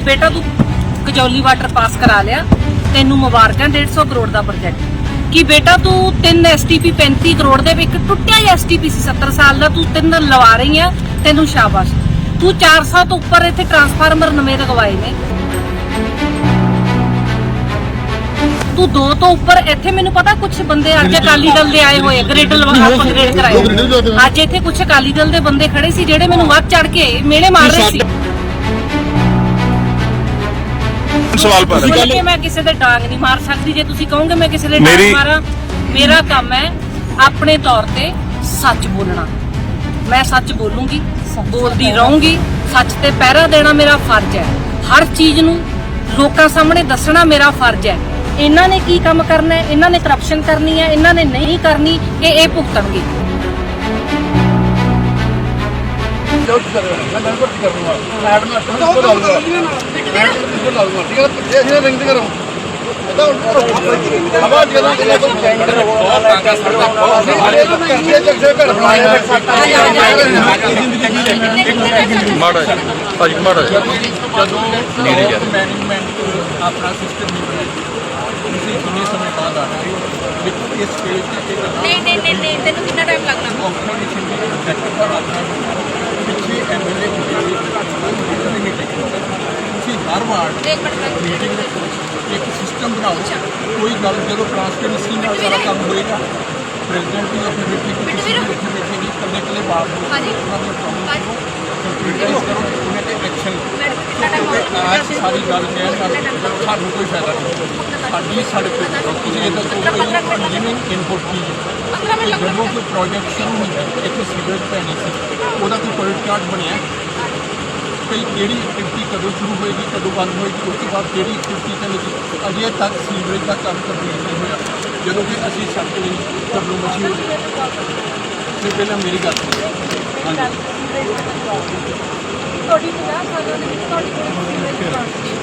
ਕਿ ਬੇਟਾ ਤੂੰ ਕਜੌਲੀ ਵਾਟਰ ਪਾਸ ਕਰਾ ਲਿਆ। ਤੈਨੂੰ ਮੁਬਾਰਕਾਂ 150 ਕਰੋੜ ਦਾ ਪ੍ਰੋਜੈਕਟ ਕਿ ਬੇਟਾ ਤੂੰ 3 ਐਸਟੀਪੀ 35 ਕਰੋੜ ਦੇ ਵਿੱਚ ਟੁੱਟਿਆ ਐਸਟੀਪੀ ਸੀ 70 ਸਾਲ ਦਾ? ਤੂੰ ਤਿੰਨ ਲਵਾ ਰਹੀ ਆ ਤੈਨੂੰ ਸ਼ਾਬਾਸ਼। ਤੂੰ 400 ਤੋਂ ਉੱਪਰ ਇੱਥੇ ਟਰਾਂਸਫਾਰਮਰ ਨਵੇਂ ਲਗਵਾਏ ਨੇ। ਤੂੰ ਦੋ ਤੋਂ ਉੱਪਰ ਇੱਥੇ ਮੈਨੂੰ ਪਤਾ ਕੁਝ ਬੰਦੇ ਅੱਜ ਅਕਾਲੀ ਦਲ ਦੇ ਆਏ ਹੋਏ ਗ੍ਰੇਡ ਅਪਗ੍ਰੇਡ ਕਰਾਏ। ਅੱਜ ਇੱਥੇ ਕੁਝ ਅਕਾਲੀ ਦਲ ਦੇ ਬੰਦੇ ਖੜੇ ਸੀ ਜਿਹੜੇ ਮੈਨੂੰ ਵੱਧ ਚੜ ਕੇ ਮੇਲੇ ਮਾਰ ਰਹੇ ਸੀ। ਸਵਾਲ ਪਾ ਤੁਸੀਂ ਕਿ ਮੈਂ ਕਿਸੇ ਦੇ ਡਾਂਗ ਨਹੀਂ ਮਾਰ ਸਕਦੀ। ਜੇ ਤੁਸੀਂ ਕਹੋਗੇ ਮੈਂ ਕਿਸੇ ਦੇ ਡਾਂਗ ਮੇਰੀ- ਮਾਰਾਂ ਮੇਰਾ ਕੰਮ ਹੈ ਆਪਣੇ ਤੌਰ ਤੇ ਸੱਚ ਬੋਲਣਾ। ਮੈਂ ਸੱਚ ਬੋਲੂੰਗੀ ਬੋਲਦੀ ਰਹੂੰਗੀ ਸੱਚ ਤੇ ਪਹਿਰਾ ਦੇਣਾ ਮੇਰਾ ਫਰਜ਼ ਹੈ। ਹਰ ਚੀਜ਼ ਨੂੰ ਲੋਕਾਂ ਸਾਹਮਣੇ ਦੱਸਣਾ ਮੇਰਾ ਫਰਜ਼ ਹੈ। ਇਹਨਾਂ ਨੇ ਕੀ ਕੰਮ ਕਰਨਾ ਹੈ? ਇਹਨਾਂ ਨੇ ਕਰਪਸ਼ਨ ਕਰਨੀ ਹੈ? ਇਹਨਾਂ ਨੇ ਨਹੀਂ ਕਰਨੀ ਇਹ ਇਹ ਭੁਗਤਣਗੇ ਮਾੜਾ। ਭਾਜੀ ਮਾੜਾ ਜਿਹਾ। ਜਦੋਂ ਮੈਨੇਜਮੈਂਟ ਆਪਣਾ ਸਿਸਟਮ ਨਹੀਂ ਬਣਾਇਆ ਤੁਸੀਂ ਕਿੰਨੇ ਸਮੇਂ ਬਾਅਦ ਆ ਰਹੇ ਹੋ? ਇਸ ਸਟੇਜ ਤੇ ਨਹੀਂ ਨਹੀਂ ਨਹੀਂ ਨਹੀਂ ਤੈਨੂੰ ਕਿੰਨਾ ਟਾਈਮ ਲੱਗਣਾ? ਕੰਪੀਟੀਸ਼ਨ ਦੀ ਸੈਕਟਰ ਦਾ ਪਿੱਛੇ ਐਮਐਲਏ ਹੁੰਦੇ ਨੇ ਤੁਸੀਂ ਹਰ ਵਾਰ ਇੱਕ ਮਿੰਟ ਮੀਟਿੰਗ ਵਿੱਚ ਇੱਕ ਸਿਸਟਮ ਬਣਾਓ ਕੋਈ ਗੱਲ ਜਦੋਂ ਟ੍ਰਾਂਸਪੇਰੈਂਸੀ ਨਾਲ ਸਾਰਾ ਕੰਮ ਹੋਏਗਾ ਪ੍ਰੈਜ਼ੀਡੈਂਟ ਵੀ ਆਪਣੇ ਬੈਠੇ ਕਿ ਤੁਸੀਂ ਵੀ ਉੱਥੇ ਬੈਠੇ ਨਹੀਂ ਕੱਲੇ ਕੱਲੇ ਬਾਤ ਨੂੰ ਹਾਂਜੀ। ਉਹਨਾਂ ਕਰੋ ਉਹਨਾਂ ਤੇ ਐਕਸ਼ਨ ਅੱਜ ਸਾਰੀ ਗੱਲ ਕਹਿਣ ਨਾਲ ਸਾਨੂੰ ਕੋਈ ਫਾਇਦਾ ਨਹੀਂ ਸਾਡੀ ਸੜਕ ਤੇ ਤੁਸੀਂ ਇਹ ਦੱਸੋ ਕਿ ਇੰਜੀਨੀਅਰਿੰਗ ਇਨਪੁਟ ਕੀ ਹੈ ਜਦੋਂ ਕੋਈ ਪ੍ਰੋਜੈਕਟ ਸ਼ੁਰੂ ਹੁੰਦਾ ਇੱਥੇ ਸੀਵਰੇਜ ਪੈਣੀ ਸੀ ਉਹਦਾ ਕੋਈ ਪ੍ਰੋਜੈਕਟ ਕਾਰਡ ਬਣਿਆ ਕਈ ਕਿਹੜੀ ਐਕਟੀਵਿਟੀ ਕਦੋਂ ਸ਼ੁਰੂ ਹੋਏਗੀ ਕਦੋਂ ਬੰਦ ਹੋਏਗੀ ਉਸ ਤੋਂ ਬਾਅਦ ਕਿਹੜੀ ਐਕਟੀਵਿਟੀ ਚੱਲੇਗੀ ਅਜੇ ਤੱਕ ਸੀਵਰੇਜ ਦਾ ਕੰਮ ਕੰਪਲੀਟ ਨਹੀਂ ਹੋਇਆ ਜਦੋਂ ਕਿ ਅਸੀਂ ਸੜਕ ਲਈ ਕਬਲੂ ਮਸ਼ਹੂਰ ਤੇ ਪਹਿਲਾਂ ਮੇਰੀ ਗੱਲ ਸੁਣੋ ਹਾਂਜੀ ਤੁਹਾਡੀ 50 ਸਾਲਾਂ ਦੇ ਵਿੱਚ ਤੁਹਾਡੀ ਕੋਈ ਸੀਵਰੇਜ ਪਲਾਂਟ ਨਹੀਂ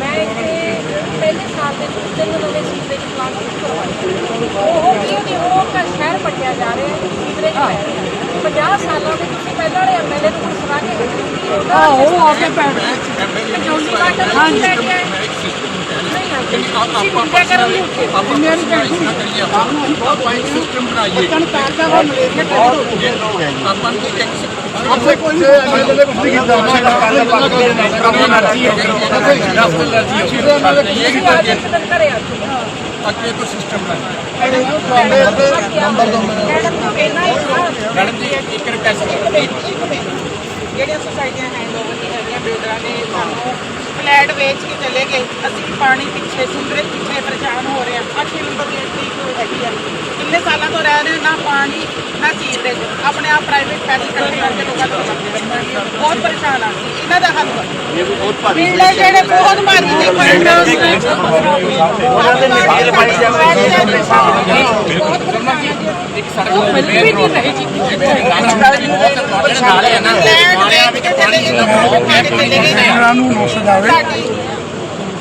ਮੈਂ ਇੱਥੇ ਪਹਿਲੇ ਸਾਲ ਦੇ ਵਿੱਚ ਤਿੰਨ ਨਵੇਂ ਸੀਵਰੇਜ ਪਲਾਂਟ ਕਰਵਾਏ ਉਹ ਕੀ ਨਹੀਂ ਉਹ ਤਾਂ ਸ਼ਹਿਰ ਪੱਟਿਆ ਜਾ ਰਿਹਾ ਹੈ। ਸੀਵਰੇਜ ਪੈ ਰਿਹਾ। ਹੈ 50 ਸਾਲਾਂ ਦੇ ਤੁਸੀਂ ਪਹਿਲਾਂ ਵਾਲੇ ਐਮਐਲਏ ਨੂੰ ਕੁਝ ਸੁਣਾ ਕੇ ਆਹ ਉਹ ਆ ਕੇ ਵਾਟਰ ਹਾਂਜੀ ਸਿਸਟਮ ਨਹੀਂ ਕਿ ਆਪਾਂ ਨਹੀਂ ਨਾ ਇੱਕ ਸਿਸਟਮ ਬਣਾਈਏ। ਆਪਾਂ ਨੂੰ ਇੱਕ ਆਪਸੇ ਕੋਈ ਐਮਐਲਏ ਕੁਝ ਨਹੀਂ ਕੀਤਾ ਤੁਸੀਂ ਆ ਕੇ ਕਿਤੇ ਘਰੇ ਆ ਜਾਓ ਅੱਗੇ ਤੋਂ ਸਿਸਟਮ ਨੰਬਰ ਦੋ ਮੈਡਮ ਹੀ। ਜੀ। ਇੱਕ ਰਿਕਵੈਸਟ ਜਿਹੜੀਆਂ ਸੁਸਾਇਟੀਆਂ ਹੈਂਡਓਵਰ ਨਹੀਂ ਹੈਗੀਆਂ ਬਿਲਡਰਾਂ ਨੇ ਸਾਨੂੰ ਫਲੈਟ ਵੇਚ ਕੇ ਚਲੇ ਗਏ ਅਸੀਂ ਪਾਣੀ ਪਿੱਛੇ ਸੁੰਦਰੇ ਪਿੱਛੇ ਪਰੇਸ਼ਾਨ ਹੋ ਰਹੇ ਹਾਂ 8 ਨੰਬਰ ਦੀ ਐਂਟਰੀ ਹੈਗੀ ਆ ਕਿੰਨੇ ਸਾਲਾਂ ਤੋਂ ਰਹਿ ਰਹੇ ਨਾ ਪਾਣੀ ਨਾ ਸੀਵਰੇਜ ਆਪਣੇ ਆਪ ਪ੍ਰਾਈਵੇਟ ਪੈਸੇ ਇਕੱਠੇ ਕਰਕੇ ਲੋਕਾਂ ਤੋਂ ਬਹੁਤ ਪਰੇਸ਼ਾਨ ਆ ਇਹਨਾਂ ਦਾ ਹੱਲ ਕਰੋ ਜਿਹੜੇ ਬਹੁਤ ਭਾਰੀ ਨੇ ਬਿਲਡਰਸ ਨੇ ਵੀ ਨਹੀਂ ਰਹੀ ਜੀ ਕੈਮਰਾ ਨੂੰ ਨੋਟ ਸਜਾਵੇ ਆਪਣਾ ਮੈਡਮ ਕੈਮਰਾ ਨੂੰ ਨੋਟ ਸਜਾਵੇ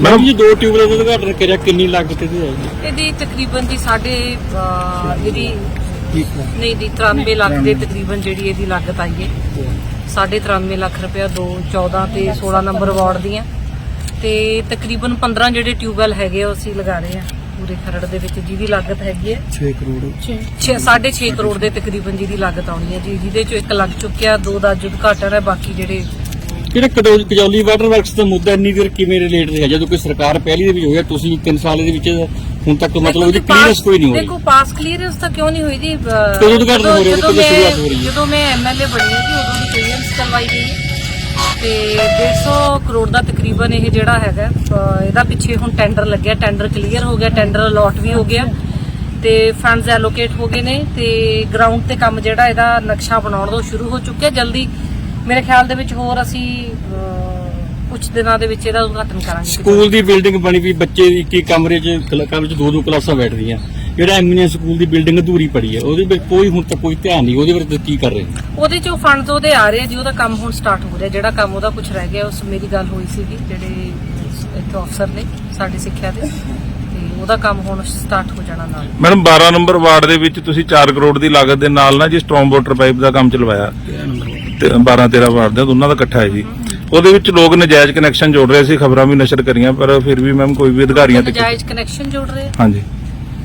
ਮੈਡਮ ਜੀ ਦੋ ਟਿਊਬਵੈੱਲ ਦਾ ਉਦਘਾਟਨ ਕਰਿਆ ਕਿੰਨੀ ਲਾਗਤ ਇਹਦੀ ਆਏਗੀ ਇਹਦੀ ਤਕਰੀਬਨ ਦੀ ਸਾਡੇ ਅਹ, ਇਹਦੀ ਨਹੀਂ ਦੀ 93 ਲੱਖ ਦੇ ਤਕਰੀਬਨ ਜਿਹੜੀ ਇਹਦੀ ਲਾਗਤ ਆਈ ਹੈ। ਸਾਢੇ 93 ਲੱਖ ਰੁਪਇਆ ਦੋ 14 ਤੇ 16 ਨੰਬਰ ਵਾਰਡ ਦੀਆਂ। ਤੇ ਤਕਰੀਬਨ 15 ਜਿਹੜੇ ਟਿਊਬਵੈਲ ਹੈਗੇ ਆ ਉਹ ਅਸੀਂ ਲਗਾ ਰਹੇ ਆ ਪੂਰੇ ਖਰੜ ਦੇ ਵਿੱਚ ਜਿਹਦੀ ਲਾਗਤ ਹੈਗੀ ਹੈ। 6 ਕਰੋੜ। 6 6.5 ਕਰੋੜ ਦੇ ਤਕਰੀਬਨ ਜਿਹਦੀ ਲਾਗਤ ਆਉਣੀ ਹੈ ਜੀ ਜਿਹਦੇ ਚੋਂ ਇੱਕ ਲੱਗ ਚੁੱਕਿਆ ਦੋ ਦਾ ਅੱਜ ਉਦਘਾਟਨ ਹੈ ਬਾਕੀ ਜਿਹੜੇ ਜਿਹੜਾ ਕਡੌ- ਕਜੌਲੀ ਵਾਟਰ ਵਰਕਸ ਦਾ ਮੁੱਦਾ ਇੰਨੀ ਦੇਰ ਕਿਵੇਂ ਰਿਲੇਟ ਰਿਹਾ? ਜਦੋਂ ਕੋਈ ਸਰਕਾਰ ਪਹਿਲੀ ਦੇ ਵਿੱਚ ਹੋਇਆ ਤੁਸੀਂ 3 ਸਾਲ ਦੇ ਵਿੱਚ ਹੁਣ ਤੱਕ ਮਤਲਬ ਉਹਦੀ ਦੇਖੋ, ਕਲੀਅਰੈਂਸ ਕੋਈ ਨਹੀਂ ਹੋਈ। ਦੇਖੋ ਪਾਸ ਕਲੀਅਰੈਂਸ ਤਾਂ ਕਿਉਂ ਨਹੀਂ ਹੋਈ ਜੀ? ਅਹ, ਕਦੋਂ ਉਦਘਾਟਨ ਜਦੋਂ- ਹੋ ਰਿਹਾ, ਜਦੋਂ ਕਦੋਂ ਮੈਂ- ਸ਼ੁਰੂਆਤ ਹੋ ਰਹੀ ਹੈ? ਜਦੋਂ ਮੈਂ ਐਮਐਲਏ ਬਣੀ ਜੀ ਉਦੋਂ ਦੀ ਕਲੀਅਰੈਂਸ ਕਰਵਾਈ ਗਈ ਹੈ। ਤੇ 150 ਕਰੋੜ ਦਾ ਤਕਰੀਬਨ ਇਹ ਜਿਹੜਾ ਹੈਗਾ ਅਹ, ਇਹਦਾ ਪਿੱਛੇ ਹੁਣ ਟੈਂਡਰ ਲੱਗਿਆ। ਟੈਂਡਰ ਕਲੀਅਰ ਹੋ ਗਿਆ ਟੈਂਡਰ ਅਲਾਟ ਵੀ ਹੋ ਗਿਆ। ਤੇ ਫੰਡਸ ਐਲੋਕੇਟ ਹੋ ਗਏ ਨੇ ਤੇ ਗਰਾਊਂਡ ਤੇ ਕੰਮ ਜਿਹੜਾ ਇਹਦਾ ਨਕਸ਼ਾ ਬਣਾਉਣ ਦਾ ਉਹ ਸ਼ੁਰੂ ਹੋ ਚੁੱਕਿਆ। ਜਲਦੀ ਮੇਰੇ ਖਿਆਲ ਦੇ ਵਿੱਚ ਹੋਰ ਅਸੀਂ ਕੁਝ ਦਿਨਾਂ ਦੇ ਵਿੱਚ ਇਹਦਾ ਉਦਘਾਟਨ ਕਰਾਂਗੇ। ਸਕੂਲ ਦੀ ਬਿਲਡਿੰਗ ਬਣੀ ਵੀ ਬੱਚੇ ਦੀ ਇੱਕ ਕਮਰੇ 'ਚ ਕਮਰੇ 'ਚ ਦੋ ਦੋ ਕਲਾਸਾਂ ਬੈਠਦੀਆਂ ਜਿਹੜਾ ਐਮੀਨੇ ਸਕੂਲ ਦੀ ਬਿਲਡਿੰਗ ਅਧੂਰੀ ਪੜੀ ਹੈ ਉਹਦੇ ਵਿੱਚ ਕੋਈ ਹੁਣ ਤੱਕ ਕੋਈ ਧਿਆਨ ਨਹੀਂ ਉਹਦੇ ਬਾਰੇ ਤੁਸੀਂ ਕੀ ਕਰ ਰਹੇ ਉਹਦੇ ਚੋਂ ਫੰਡਸ ਉਹਦੇ ਆ ਰਹੇ ਜੀ ਉਹਦਾ ਕੰਮ ਹੁਣ ਸਟਾਰਟ ਹੋ ਰਿਹਾ। ਜਿਹੜਾ ਕੰਮ ਉਹਦਾ ਕੁਝ ਰਹਿ ਗਿਆ ਉਸ ਮੇਰੀ ਗੱਲ ਹੋਈ ਸੀਗੀ ਜਿਹੜੇ ਇੱਥੇ ਅਫਸਰ ਨੇ ਸਾਡੇ ਸਿੱਖਿਆ ਦੇ। ਤੇ ਉਹਦਾ ਕੰਮ ਹੁਣ ਸਟਾਰਟ ਹੋ ਜਾਣਾ ਨਾਲ। ਮੈਡਮ 12 ਨੰਬਰ ਵਾਰਡ ਦੇ ਵਿੱਚ ਤੁਸੀਂ 4 ਕਰੋੜ ਦੀ ਲਾਗਤ ਦੇ ਨਾਲ ਨਾ ਜੀ ਸਟ੍ਰੋਮ ਵਾਟਰ ਪਾਈਪ ਦਾ ਕੰਮ ਚਲਵਾਇਆ। 12 13 ਵਾਰਡ ਦੇ ਦੋਨਾਂ ਦਾ ਇਕੱਠਾ ਹੈ ਜੀ। ਉਹਦੇ ਵਿੱਚ ਲੋਕ ਨਜਾਇਜ਼ ਕਨੈਕਸ਼ਨ ਜੋੜ ਰਹੇ ਸੀ ਖਬਰਾਂ ਵੀ ਨਸ਼ਰ ਕਰੀਆਂ ਪਰ ਫਿਰ ਵੀ ਮੈਮ ਕੋਈ ਵੀ ਅਧਿਕਾਰੀਆਂ ਤੇ ਨਜਾਇਜ਼ ਕਨੈਕਸ਼ਨ ਜੋੜ ਰਹੇ। ਹਾਂਜੀ।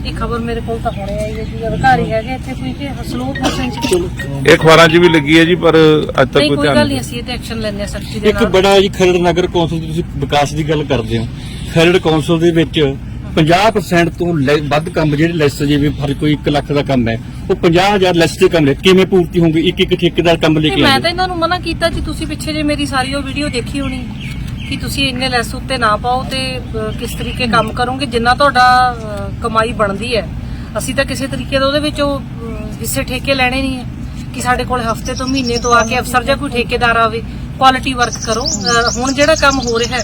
ਇਹ ਖਬਰ ਮੇਰੇ ਕੋਲ ਤਾਂ ਹੁਣੇ ਆਈ ਹੈ ਜੀ ਅਧਿਕਾਰੀ ਹੈਗੇ ਇੱਥੇ ਕੋਈ ਕਿ ਹਸਲੂਕ ਹੁਸੈਨ ਜੀ ਇਹ ਅਖਬਾਰਾਂ 'ਚ ਵੀ ਲੱਗੀ ਹੈ ਜੀ ਪਰ ਅੱਜ ਤੱਕ ਨਹੀਂ ਕੋਈ ਧਿਆਨ ਗੱਲ ਨਹੀਂ ਅਸੀਂ ਇਹ ਤੇ ਐਕਸ਼ਨ ਲੈਣੇ ਸਖਤੀ ਦੇ ਇੱਕ ਨਾਲ। ਬੜਾ ਜੀ ਖਰੜ ਨਗਰ ਕੌਂਸਲ ਦੀ ਤੁਸੀਂ ਵਿਕਾਸ ਦੀ ਗੱਲ ਕਰਦੇ ਹੋ। ਖਰੜ ਕੌਂਸਲ ਦੇ ਵਿੱਚ 50% ਤੋਂ ਲੈ- ਵੱਧ ਕੰਮ ਜਿਹੜੇ ਲੈਸ ਜਿਵੇਂ ਹਰ ਕੋਈ 1 ਲੱਖ ਦਾ ਕੰਮ ਹੈ ਉਹ 50000 ਲੈਸ ਦੇ ਕੰਮ ਨੇ। ਕਿਵੇਂ ਪੂਰਤੀ ਹੋਣਗੇ ਇੱਕ ਇੱਕ ਠੇਕੇਦਾਰ ਕੰਮ ਲੈ ਤੇ ਕੇ ਮੈਂ ਆਉਂਦੇ। ਤਾਂ ਇਹਨਾਂ ਨੂੰ ਮਨਾ ਕੀਤਾ ਜੀ ਤੁਸੀਂ ਪਿੱਛੇ ਜੇ ਮੇਰੀ ਸਾਰੀ ਉਹ ਵੀਡੀਓ ਦੇਖੀ ਹੋਣੀ ਕਿ ਤੁਸੀਂ ਇੰਨੇ ਲੈਸ ਉੱਤੇ ਨਾ ਪਾਓ ਤੇ ਅਹ, ਕਿਸ ਤਰੀਕੇ ਕੰਮ ਕਰੋਗੇ ਜਿੰਨਾ ਤੁਹਾਡਾ ਅਹ, ਕਮਾਈ ਬਣਦੀ ਹੈ। ਅਸੀਂ ਤਾਂ ਕਿਸੇ ਤਰੀਕੇ ਦਾ ਉਹਦੇ ਵਿੱਚੋਂ ਅਹ, ਹਿੱਸੇ ਠੇਕੇ ਲੈਣੇ ਨਹੀਂ ਹੈ ਕਿ ਸਾਡੇ ਕੋਲ ਹਫ਼ਤੇ ਤੋਂ ਮਹੀਨੇ ਤੋਂ ਆ ਕੇ ਅਫਸਰ ਜਾਂ ਕੋਈ ਠੇਕੇਦਾਰ ਆਵੇ ਕੁਆਲਿਟੀ ਵਰਕ ਕਰੋ। ਅਹ, ਹੁਣ ਜਿਹੜਾ ਕੰਮ ਹੋ ਰਿਹਾ ਹੈ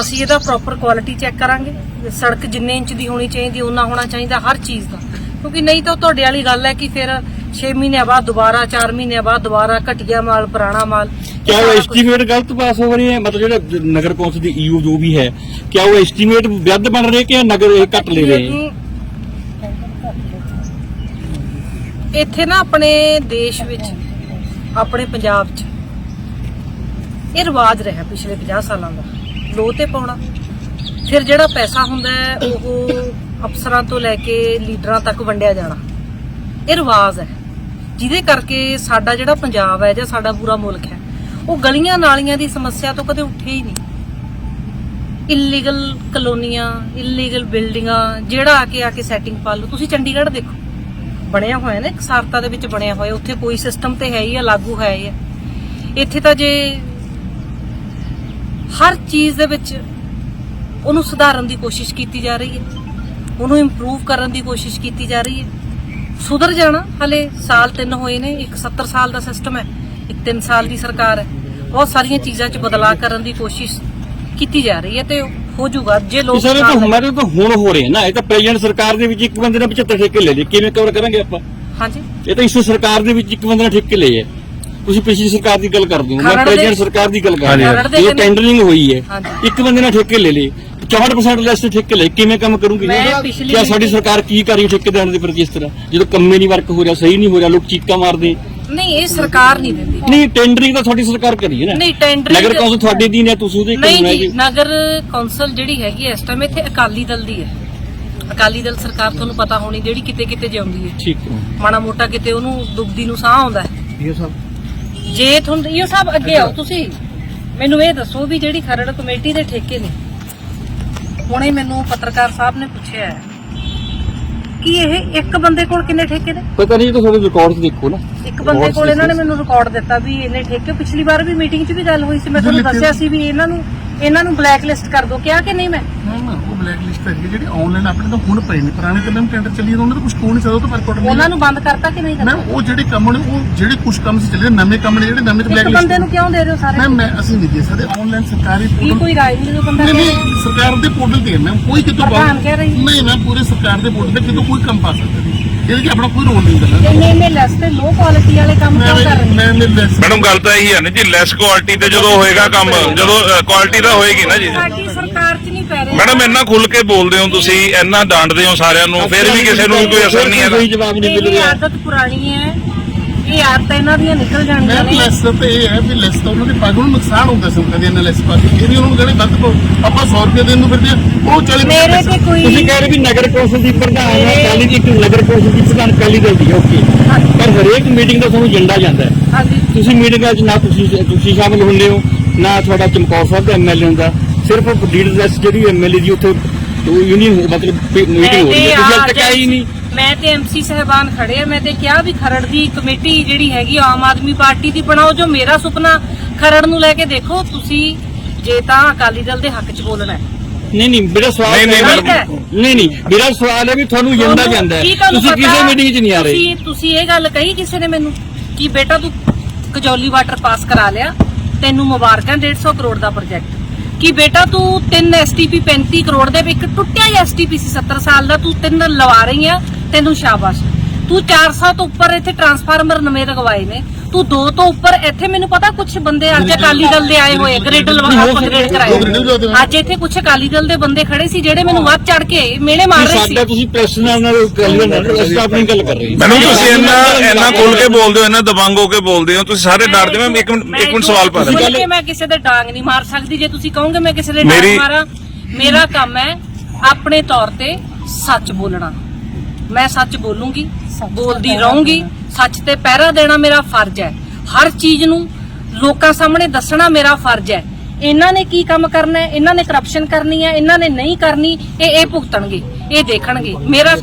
ਅਸੀਂ ਇਹਦਾ ਪ੍ਰੋਪਰ ਕੁਆਲਿਟੀ ਚੈੱਕ ਕਰਾਂਗੇ। ਸੜਕ ਜਿੰਨੇ ਇੰਚ ਦੀ ਹੋਣੀ ਚਾਹੀਦੀ ਉਹਨਾਂ ਹੋਣਾ ਚਾਹੀਦਾ ਹਰ ਚੀਜ਼ ਦਾ। ਕਿਉਂਕਿ ਨਹੀਂ ਤਾਂ ਤੁਹਾਡੇ ਵਾਲੀ ਗੱਲ ਹੈ ਕਿ ਫਿਰ 6 ਮਹੀਨਿਆਂ ਬਾਅਦ ਦੁਬਾਰਾ 4 ਮਹੀਨਿਆਂ ਬਾਅਦ ਦੁਬਾਰਾ ਘਟੀਆ ਮਾਲ ਪੁਰਾਣਾ ਮਾਲ ਕਿਆ ਉਹ ਐਸਟੀਮੇਟ ਗਲਤ ਪਾਸ ਹੋ ਰਹੇ ਹੈ? ਮਤਲਬ ਜਿਹੜਾ ਨਗਰ ਕੌਂਸਲ ਦੀ ਈਓ ਜੋ ਵੀ ਹੈ ਕਿਆ ਉਹ ਐਸਟੀਮੇਟ ਵੱਧ ਬਣ ਰਹੇ ਕਿ ਨਗਰ ਇਹ ਘੱਟ ਲੈ ਰਹੇ ਇੱਥੇ ਨਾ ਆਪਣੇ ਦੇਸ਼ ਵਿੱਚ ਆਪਣੇ ਪੰਜਾਬ 'ਚ ਇਹ ਰਿਵਾਜ ਰਿਹਾ ਪਿਛਲੇ 50 ਸਾਲਾਂ ਦਾ। ਲੋ ਤੇ ਪਾਉਣਾ। ਫਿਰ ਜਿਹੜਾ ਪੈਸਾ ਹੁੰਦਾ ਉਹ ਅਫਸਰਾਂ ਤੋਂ ਲੈ ਕੇ ਲੀਡਰਾਂ ਤੱਕ ਵੰਡਿਆ ਜਾਣਾ। ਇਹ ਰਿਵਾਜ ਹੈ। ਜਿਹਦੇ ਕਰਕੇ ਸਾਡਾ ਜਿਹੜਾ ਪੰਜਾਬ ਹੈ ਜਾਂ ਸਾਡਾ ਪੂਰਾ ਮੁਲਕ ਹੈ, ਉਹ ਗਲੀਆਂ ਨਾਲੀਆਂ ਦੀ ਸਮੱਸਿਆ ਤੋਂ ਕਦੇ ਉੱਠੇ ਹੀ ਨਹੀਂ। ਇਲੀਗਲ ਕਲੋਨੀਆਂ ਇਲੀਗਲ ਬਿਲਡਿੰਗਾਂ ਜਿਹੜਾ ਆ ਕੇ ਆ ਕੇ ਸੈਟਿੰਗ ਪਾ ਲਓ। ਤੁਸੀਂ ਚੰਡੀਗੜ੍ਹ ਦੇਖੋ। ਬਣਿਆ ਹੋਇਆ ਨਾ ਇੱਕ ਸਾਰਤਾ ਦੇ ਵਿੱਚ ਬਣਿਆ ਹੋਇਆ, ਉੱਥੇ ਕੋਈ ਸਿਸਟਮ ਤੇ ਹੈ ਹੀ ਆ, ਲਾਗੂ ਹੈ ਹੀ ਆ। ਇੱਥੇ ਤਾਂ ਜੇ ਹਰ ਚੀਜ਼ ਦੇ ਵਿੱਚ ਉਹਨੂੰ ਸੁਧਾਰਨ ਦੀ ਕੋਸ਼ਿਸ਼ ਕੀਤੀ ਜਾ ਰਹੀ ਹੈ। ਉਹਨੂੰ ਇੰਪਰੂਵ ਕਰਨ ਦੀ ਕੋਸ਼ਿਸ਼ ਕੀਤੀ ਜਾ ਰਹੀ ਹੈ। ਸੁਧਰ ਜਾਣਾ ਹਲੇ ਸਾਲ ਤਿੰਨ ਹੋਏ ਨੇ ਇੱਕ 70 ਸਾਲ ਦਾ ਸਿਸਟਮ ਹੈ ਇੱਕ 3 ਸਾਲ ਦੀ ਸਰਕਾਰ ਹੈ। ਬਹੁਤ ਸਾਰੀਆਂ ਚੀਜ਼ਾਂ 'ਚ ਬਦਲਾਅ ਕਰਨ ਦੀ ਕੋਸ਼ਿਸ਼ ਕੀਤੀ ਜਾ ਰਹੀ ਹੈ ਤੇ ਹੋ ਜਾਊਗਾ। ਜੇ ਲੋਕ ਸਰ ਤਾਂ ਹਮਾਰੇ ਤਾਂ ਹੁਣ ਹੋ ਰਹੇ ਨਾ। ਇਹ ਤਾਂ ਪ੍ਰੈਜ਼ੀਡੈਂਟ ਸਰਕਾਰ ਦੇ ਵਿੱਚ ਇੱਕ ਬੰਦੇ ਨੇ 75 ਠੇਕੇ ਲੈ ਲਏ। ਕਿਵੇਂ ਕਵਰ ਕਰਾਂਗੇ ਆਪਾਂ? ਹਾਂਜੀ। ਇਹ ਤਾਂ ਇਸ ਸਰਕਾਰ ਦੇ ਵਿੱਚ ਇੱਕ ਬੰਦੇ ਨੇ ਠੇਕੇ ਲਏ ਹੈ ਤੁਸੀਂ ਪਿਛਲੀ ਸਰਕਾਰ ਦੀ ਗੱਲ ਕਰਦੇ ਹੋ ਮੈਂ ਪ੍ਰੈਜ਼ੀਡੈਂਟ ਸਰਕਾਰ ਦੀ ਗੱਲ ਕਰ ਰਿਹਾ। ਇਹ ਟੈਂਡਰਿੰਗ ਹੋਈ ਹੈ। ਇੱਕ ਬੰਦੇ ਨੇ ਠੇਕੇ ਲੈ ਲਏ 64% ਲੈਸ ਤੇ ਠੇਕੇ ਲਏ ਕਿਵੇਂ ਕੰਮ ਕਰੂਗੀ? ਕਿਆ ਸਾਡੀ ਸਰਕਾਰ ਕੀ ਕਰ ਰਹੀ ਠੇਕੇਦਾਰਾਂ ਦੇ ਪ੍ਰਤੀ ਇਸ ਤਰ੍ਹਾਂ? ਜਦੋਂ ਕੰਮੇ ਨਹੀਂ ਵਰਕ ਹੋ ਰਿਹਾ ਸਹੀ ਨਹੀਂ ਹੋ ਰਿਹਾ ਲੋਕ ਚੀਕਾਂ ਮਾਰਦੇ। ਨਹੀਂ ਇਹ ਸਰਕਾਰ ਨਹੀਂ ਦਿੰਦੀ। ਨਹੀਂ ਟੈਂਡਰਿੰਗ ਤਾਂ ਤੁਹਾਡੀ ਸਰਕਾਰ ਕਰੀ ਹੈ ਨਾ। ਨਹੀਂ ਟੈਂਡਰਿੰਗ ਨਗਰ ਕੌਂਸਲ ਤੁਹਾਡੇ ਦੀ ਨੇ ਤੁਸੀਂ ਉਹਦੇ ਨਹੀਂ ਕਰਨਾ ਹੈ ਜੀ। ਨਗਰ ਕੌਂਸਲ ਜਿਹੜੀ ਹੈਗੀ ਇਸ ਟਾਈਮ ਇੱਥੇ ਅਕਾਲੀ ਦਲ ਦੀ ਹੈ। ਅਕਾਲੀ ਦਲ ਸਰਕਾਰ ਤੁਹਾਨੂੰ ਪਤਾ ਹੋਣੀ ਜਿਹੜੀ ਕਿਤੇ ਕਿਤੇ ਜਿਉਂਦੀ ਹੈ। ਠੀਕ ਹੈ। ਮਾੜਾ ਮੋਟਾ ਕਿਤੇ ਉਹਨੂੰ ਦੁਬਦੀ ਨੂੰ ਸਾਹ ਆਉਂਦਾ ਹੈ। ਇਹ ਸਭ ਜੇ ਤੁਹਾਨੂੰ ਇਹ ਸਭ ਅੱਗੇ ਆਓ ਤੁਸੀਂ ਮੈਨੂੰ ਇਹ ਦੱਸੋ ਵੀ ਜਿਹੜੀ ਖਰੜ ਕਮੇਟੀ ਦੇ ਠੇਕੇ ਨੇ ਹੁਣੇ ਮੈਨੂੰ ਪੱਤਰਕਾਰ ਸਾਹਿਬ ਨੇ ਪੁੱਛਿਆ ਹੈ ਕਿ ਇਹ ਇੱਕ ਬੰਦੇ ਕੋਲ ਕਿੰਨੇ ਠੇਕੇ ਨੇ? ਪਤਾ ਨਹੀਂ ਤਾਂ ਤੁਹਾਡੇ ਰਿਕਾਰਡਸ ਦੇਖੋ ਨਾ। ਇੱਕ ਬੰਦੇ ਕੋਲ ਇਹਨਾਂ ਨੇ ਮੈਨੂੰ ਰਿਕਾਰਡ ਦਿੱਤਾ ਵੀ ਇਹਨੇ ਠੇਕੇ ਪਿਛਲੀ ਵਾਰ ਵੀ ਮੀਟਿੰਗ 'ਚ ਵੀ ਗੱਲ ਹੋਈ ਸੀ ਮੈਂ ਤੁਹਾਨੂੰ ਦੱਸਿਆ ਸੀ ਵੀ ਇਹਨਾਂ ਨੂੰ ਇਹਨਾਂ ਨੂੰ ਬਲੈਕ ਲਿਸਟ ਕਰ ਦਿਓ। ਕਿਹਾ ਕਿ ਨਹੀਂ ਮੈਂ? ਨਾ ਨਾ ਬਲੈਕ ਲਿਸਟ ਹੈ ਜਿਹੜੀ ਆਨਲਾਈਨ ਆਪਣੇ ਤਾਂ ਹੁਣ ਪਏ ਨੇ ਪੁਰਾਣੇ ਤਾਂ ਮੈਂ ਟੈਂਡਰ ਚੱਲੀ ਜਾਂਦਾ ਉਹਨਾਂ ਦਾ ਕੁਝ ਹੋ ਨਹੀਂ ਸਕਦਾ ਉਹ ਤਾਂ ਵਰਕਆਊਟ ਨਹੀਂ ਉਹਨਾਂ ਨੂੰ ਬੰਦ ਕਰਤਾ ਕਿ ਨਹੀਂ ਮੈਂ ਕਰਤਾ ਉਹ ਜਿਹੜੇ ਕੰਮ ਨੇ ਉਹ ਜਿਹੜੇ ਕੁਝ ਕੰਮ ਸੀ ਚੱਲੇ ਨਵੇਂ ਕੰਮ ਨੇ ਜਿਹੜੇ ਨਵੇਂ ਤੇ ਬਲੈਕ ਲਿਸਟ ਬੰਦੇ ਨੂੰ। ਕਿਉਂ ਦੇ ਰਹੇ ਹੋ ਸਾਰੇ ਮੈਂ ਮੈਂ ਅਸੀਂ ਨਹੀਂ ਦੇ ਸਕਦੇ ਆਨਲਾਈਨ ਸਰਕਾਰੀ ਪੋਰਟਲ ਕੋਈ ਰਾਏ ਨਹੀਂ ਜੋ ਬੰਦਾ ਨਹੀਂ? ਨਹੀਂ ਸਰਕਾਰ ਦੇ ਪੋਰਟਲ ਤੇ ਹੈ ਮੈਂ ਕੋਈ ਕਿਤੋਂ ਪ੍ਰਧਾਨ ਕਹਿ ਰਹੀ ਹੈ। ਨਹੀਂ ਮੈਂ ਪੂਰੇ ਸਰਕਾਰ ਦੇ ਪੋਰਟਲ ਤੇ ਕਿਤੋਂ ਕੋਈ ਕੰਮ ਪਾ ਸਕਦਾ ਨਹੀਂ। ਇਹਦੇ ਕਿ ਆਪਣਾ ਕੋਈ ਰੋਲ ਨਹੀਂ ਕਰਨਾ ਇੰਨੇ ਇੰਨੇ ਲੈਸ ਤੇ ਲੋ ਕੁਆਲਿਟੀ ਵਾਲੇ ਕੰਮ ਕਿਉਂ ਕਰ ਰਹੇ? ਮੈਂ ਮੈਂ ਲੈਸ ਮੈਡਮ ਗੱਲ ਤਾਂ ਇਹੀ ਹੈ ਨਾ ਜੀ ਲੈਸ ਕੁਆਲਿਟੀ ਤੇ ਜਦੋਂ ਹੋਏਗਾ ਕੰਮ ਜਦੋਂ ਕੁਆਲਿਟੀ ਤਾਂ ਹੋਏਗੀ ਨਾ ਜੀ ਸਾਡੀ ਸਰਕਾਰ 'ਚ ਨਹੀਂ ਪੈ ਰਿਹਾ ਮੈਡਮ ਇੰਨਾ ਖੁੱਲ ਕੇ ਬੋਲਦੇ ਹੋ ਤੁਸੀਂ ਇੰਨਾ ਡਾਂਟਦੇ ਹੋ ਸਾਰਿਆਂ ਨੂੰ ਫਿਰ ਵੀ ਕਿਸੇ ਨੂੰ ਕੋਈ ਅਸਰ ਨਹੀਂ ਹੈਗਾ। ਕੋਈ ਜਵਾਬ ਨਹੀਂ ਮਿਲ ਇਹ ਰਿਹਾ ਆਦਤ ਪੁਰਾਣੀ ਹੈ ਇਹ ਆਦਤ ਇਹਨਾਂ ਦੀਆਂ ਨਿਕਲ ਜਾਣੀਆਂ ਮੈਂ ਨੇ। ਲੈਸ ਤੇ ਇਹ ਹੈ ਵੀ ਲੈਸ ਤਾਂ ਉਹਨਾਂ ਦੇ ਪਾਗਲ ਨੂੰ ਨੁਕਸਾਨ ਹੁੰਦਾ ਸੀ ਕਦੇ ਇਹਨਾਂ ਲੈਸ ਪਾ ਕੇ ਇਹ ਵੀ ਉਹਨਾਂ ਨੂੰ ਕਹਿੰਦੇ ਵੱਧ ਪਾਓ ਆਪਾਂ 100 ਰੁਪਏ ਦੇਣ ਨੂੰ ਫਿਰਦੇ ਆ ਉਹ 40 ਮੇਰੇ ਤੇ ਕੋਈ ਤੁਸੀਂ ਕਹਿ ਰਹੇ ਵੀ ਨਗਰ ਕੌਂਸਲ ਦੀ ਪ੍ਰਧਾਨ ਹੈ ਕਾਲੀ ਦੀ ਇੱਕ ਨਗਰ ਕੌਂਸਲ ਦੀ ਪ੍ਰਧਾਨ ਕਾਲੀ ਦਲ ਦੀ ਓਕੇ ਪਰ ਹਰੇਕ ਮੀਟਿੰਗ ਦਾ ਤੁਹਾਨੂੰ ਏਜੰਡਾ ਜਾਂਦਾ ਹੈ। ਹਾਂਜੀ। ਤੁਸੀਂ ਮੀਟਿੰਗਾਂ 'ਚ ਨਾ ਤੁਸੀਂ ਤੁਸੀਂ ਸ਼ਾਮਲ ਹੁੰਦੇ ਹੋ ਨਾ ਤੁਹਾਡਾ ਚਮਕੌਰ ਸਾਹਿਬ ਦਾ ਐਮਐਲਏ ਹੁੰਦਾ। ਸਿਰਫ ਲੀਡਰਲੈਸ ਜਿਹੜੀ ਐਮਐਲਏ ਦੀ ਉੱਥੇ ਯੂਨੀਅਨ ਮਤਲਬ ਮੀਟਿੰਗ ਹੋ ਰਹੀ ਹੈ। ਤੁਸੀਂ ਅੱਜ ਤੱਕ ਆਈ ਨਹੀਂ। ਮੈਂ ਤੇ ਐਮਸੀ ਸਹਿਬਾਨ ਖੜੇ ਆ। ਮੈਂ ਤੇ ਕਿਹਾ ਵੀ ਖਰੜ ਦੀ ਕਮੇਟੀ ਜਿਹੜੀ ਹੈਗੀ ਆਮ ਆਦਮੀ ਪਾਰਟੀ ਦੀ ਬਣਾਓ ਜੋ ਮੇਰਾ ਸੁਪਨਾ ਖਰੜ ਨੂੰ ਲੈ ਕੇ ਦੇਖੋ ਤੁਸੀਂ ਜੇ ਤਾਂ ਅਕਾਲੀ ਦਲ ਦੇ ਹੱਕ 'ਚ ਬੋਲਣਾ ਹੈ। ਨਹੀਂ ਨਹੀਂ ਮੇਰਾ ਸਵਾਲ ਨਹੀਂ, ਨਹੀਂ। ਨਹੀਂ ਨਹੀਂ ਮੇਰਾ ਸਵਾਲ ਹੈ ਵੀ ਤੁਹਾਨੂੰ ਜਾਂਦਾ ਤੁਹਾਨੂੰ ਤੁਸੀਂ ਕਿਸੇ? ਮੀਟਿੰਗ 'ਚ ਨਹੀਂ ਆ ਰਹੇ। ਤੁਸੀਂ ਤੁਸੀਂ ਇਹ ਗੱਲ ਕਹੀ ਕਿਸੇ ਨੇ ਮੈਨੂੰ ਕਿ ਬੇਟਾ ਤੂੰ ਕਜੌਲੀ ਵਾਟਰ ਪਾਸ ਕਰਾ ਲਿਆ ਤੈਨੂੰ ਮੁਬਾਰਕਾਂ 150 ਕਰੋੜ ਦਾ ਪ੍ਰੋਜੈਕਟ ਕਿ ਬੇਟਾ ਤੂੰ 3 ਐਸਟੀਪੀ 35 ਕਰੋੜ ਦੇ ਇੱਕ ਟੁੱਟਿਆ ਹੀ ਐਸਟੀਪੀ ਸੀ 70 ਸਾਲ ਦਾ, ਤੂੰ ਤਿੰਨ ਲਵਾ ਰਹੀ ਆ, ਤੈਨੂੰ ਸ਼ਾਬਾਸ਼। ਤੂੰ 400 ਤੋਂ ਉੱਪਰ ਇੱਥੇ ਟਰਾਂਸਫਾਰਮਰ ਨਵੇਂ ਲਗਵਾਏ ਨੇ। ਤੂੰ ਦੋ ਤੋਂ ਉੱਪਰ ਇੱਥੇ ਮੈਨੂੰ ਪਤਾ ਕੁਝ ਬੰਦੇ ਅੱਜ ਅਕਾਲੀ ਦਲ ਦੇ ਆਏ ਹੋਏ ਗ੍ਰੇਡ ਲਵਾ ਅਪਗ੍ਰੇਡ ਕਰਾਏ ਅੱਜ ਇੱਥੇ ਕੁਝ ਅਕਾਲੀ ਦਲ ਦੇ ਬੰਦੇ ਖੜੇ ਸੀ ਜਿਹੜੇ ਮੈਨੂੰ ਵੱਧ ਚੜ ਕੇ ਮੇਲੇ ਮਾਰ ਰਹੇ ਸੀ। ਸਾਡਾ ਤੁਸੀਂ ਪ੍ਰੈਸ ਨਾਲ ਨਾਲ ਗੱਲ ਨਾਲ ਅਸੀਂ ਤਾਂ ਆਪਣੀ ਗੱਲ ਕਰ ਰਹੇ ਹਾਂ ਮੈਨੂੰ ਤੁਸੀਂ ਇੰਨਾ ਇੰਨਾ ਖੋਲ ਕੇ ਬੋਲਦੇ ਹੋ ਇੰਨਾ ਦਬੰਗ ਹੋ ਕੇ ਬੋਲਦੇ ਹੋ ਤੁਸੀਂ ਸਾਰੇ ਡਰਦੇ ਮੈਂ ਇੱਕ ਮਿੰਟ ਇੱਕ ਮਿੰਟ ਸਵਾਲ ਪਾ ਰਿਹਾ। ਕੇ ਮੈਂ ਕਿਸੇ ਦੇ ਡਾਂਗ ਨਹੀਂ ਮਾਰ ਸਕਦੀ ਜੇ ਤੁਸੀਂ ਕਹੋਗੇ ਮੈਂ ਕਿਸੇ ਦੇ ਡਾਂਗ ਮੇਰੀ- ਮਾਰਾਂ। ਮੇਰਾ ਕੰਮ ਹੈ ਆਪਣੇ ਤੌਰ ਤੇ ਸੱਚ ਬੋਲਣਾ। ਮੈਂ ਸੱਚ ਬੋਲੂੰਗੀ ਬੋਲਦੀ ਰਹੂੰਗੀ ਸੱਚ ਤੇ ਪਹਿਰਾ ਦੇਣਾ ਮੇਰਾ ਫਰਜ਼ ਹੈ। ਹਰ ਚੀਜ਼ ਨੂੰ ਲੋਕਾਂ ਸਾਹਮਣੇ ਦੱਸਣਾ ਮੇਰਾ ਫਰਜ਼ ਹੈ। ਇਹਨਾਂ ਨੇ ਕੀ ਕੰਮ ਕਰਨਾ ਹੈ? ਇਹਨਾਂ ਨੇ ਕਰਪਸ਼ਨ ਕਰਨੀ ਹੈ? ਇਹਨਾਂ ਨੇ ਨਹੀਂ ਕਰਨੀ? ਇਹ ਇਹ ਭੁਗਤਣਗੇ ਇਹ ਦੇਖਣਗੇ। ਮੇਰਾ